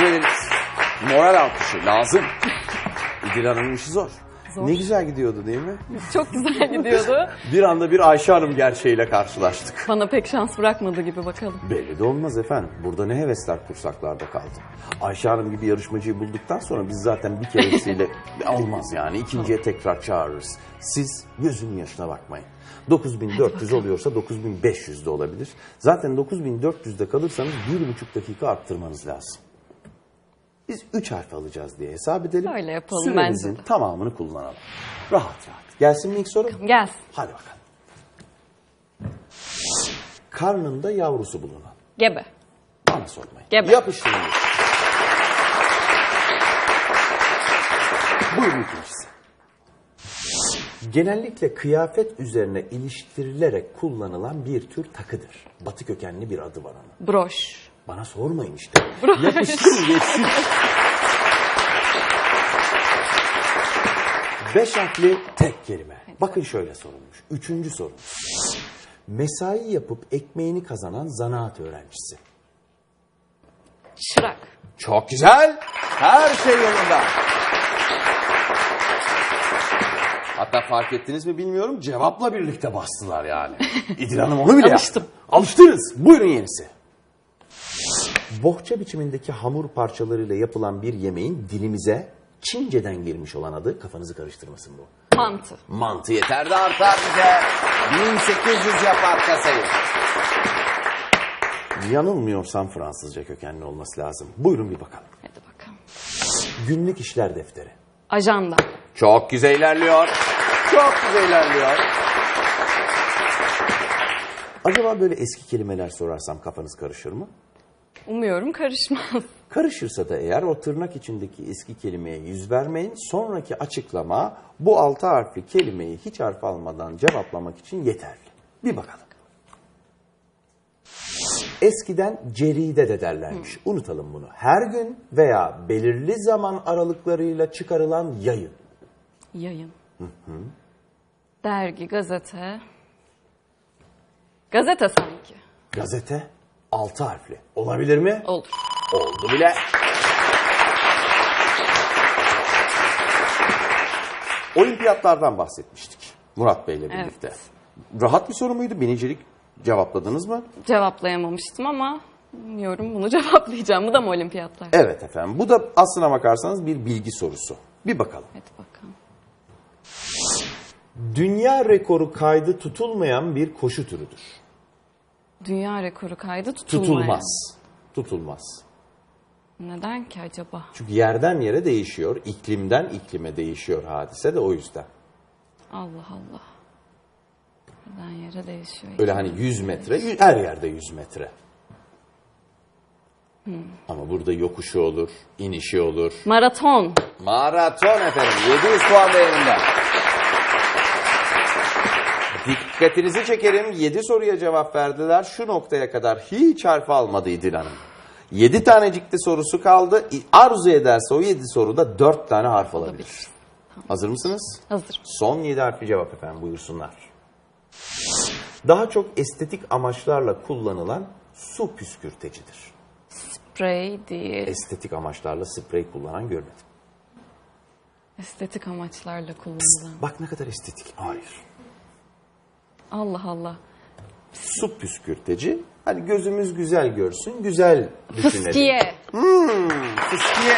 Teşekkür ederiz. Moral alkışı lazım. İdil Hanım'ın işi zor. Zor. Ne güzel gidiyordu değil mi? Çok güzel gidiyordu. Bir anda bir Ayşe Hanım gerçeğiyle karşılaştık. Bana pek şans bırakmadı gibi bakalım. Belli de olmaz efendim. Burada ne hevesler kursaklarda kaldı. Ayşe Hanım gibi yarışmacıyı bulduktan sonra biz zaten bir keresiyle olmaz yani. İkinciye tekrar çağırırız. Siz gözünün yaşına bakmayın. 9400 oluyorsa 9500 de olabilir. Zaten 9400'de kalırsanız bir buçuk dakika arttırmanız lazım. Biz 3 harf alacağız diye hesap edelim. Öyle yapalım Süremizin bence de. tamamını kullanalım. Rahat rahat. Gelsin mi ilk soru? Gelsin. Hadi bakalım. Karnında yavrusu bulunan. Gebe. Bana sormayın. Gebe. Yapıştırın. Buyurun ikincisi. Genellikle kıyafet üzerine iliştirilerek kullanılan bir tür takıdır. Batı kökenli bir adı var onun. Broş. Bana sormayın işte. Yapıştırın geçsin. Beş harfli tek kelime. Bakın şöyle sorulmuş. Üçüncü soru. Mesai yapıp ekmeğini kazanan zanaat öğrencisi. Şırak. Çok güzel. Her şey yolunda. Hatta fark ettiniz mi bilmiyorum cevapla birlikte bastılar yani. İdil Hanım onu bile Alıştım. yaptı. Alıştınız. Buyurun yenisi. Bohça biçimindeki hamur parçalarıyla yapılan bir yemeğin dilimize Çince'den girmiş olan adı kafanızı karıştırmasın bu. Mantı. Mantı yeter de artar bize. 1800 yapar kasayı. Yanılmıyorsam Fransızca kökenli olması lazım. Buyurun bir bakalım. Hadi bakalım. Günlük işler defteri. Ajanda. Çok güzel ilerliyor. Çok güzel ilerliyor. Acaba böyle eski kelimeler sorarsam kafanız karışır mı? Umuyorum karışmaz. Karışırsa da eğer o tırnak içindeki eski kelimeye yüz vermeyin. Sonraki açıklama bu altı harfli kelimeyi hiç harf almadan cevaplamak için yeterli. Bir bakalım. Eskiden ceride de derlermiş. Unutalım bunu. Her gün veya belirli zaman aralıklarıyla çıkarılan yayın. Yayın. Dergi, gazete. Gazete sanki. Gazete altı harfli. Olabilir mi? Olur. Oldu bile. Olimpiyatlardan bahsetmiştik Murat Bey'le birlikte. Rahat bir soru muydu? Binicilik cevapladınız mı? Cevaplayamamıştım ama umuyorum bunu cevaplayacağım. Bu da mı olimpiyatlar? Evet efendim. Bu da aslına bakarsanız bir bilgi sorusu. Bir bakalım. Hadi bakalım. Dünya rekoru kaydı tutulmayan bir koşu türüdür. Dünya rekoru kaydı tutulmayan. Tutulmaz. Tutulmaz. Neden ki acaba? Çünkü yerden yere değişiyor, iklimden iklime değişiyor hadise de o yüzden. Allah Allah. Neden yere değişiyor? Öyle hani 100 metre, y- her yerde 100 metre. Ama burada yokuşu olur, inişi olur. Maraton. Maraton efendim, 700 puan değerinde. Dikkatinizi çekerim, 7 soruya cevap verdiler. Şu noktaya kadar hiç harf almadı İdil Hanım. 7 tanecikli sorusu kaldı. Arzu ederse o 7 soruda 4 tane harf alabilir. Olabilir. Hazır mısınız? Hazır. Son 7 harfli cevap efendim buyursunlar. Daha çok estetik amaçlarla kullanılan su püskürtecidir. Sprey değil. Estetik amaçlarla sprey kullanan görmedim. Estetik amaçlarla kullanılan. Bak ne kadar estetik. Hayır. Allah Allah. Su püskürteci. Hani gözümüz güzel görsün, güzel düşünelim. Fıskiye. Hmm, fıskiye.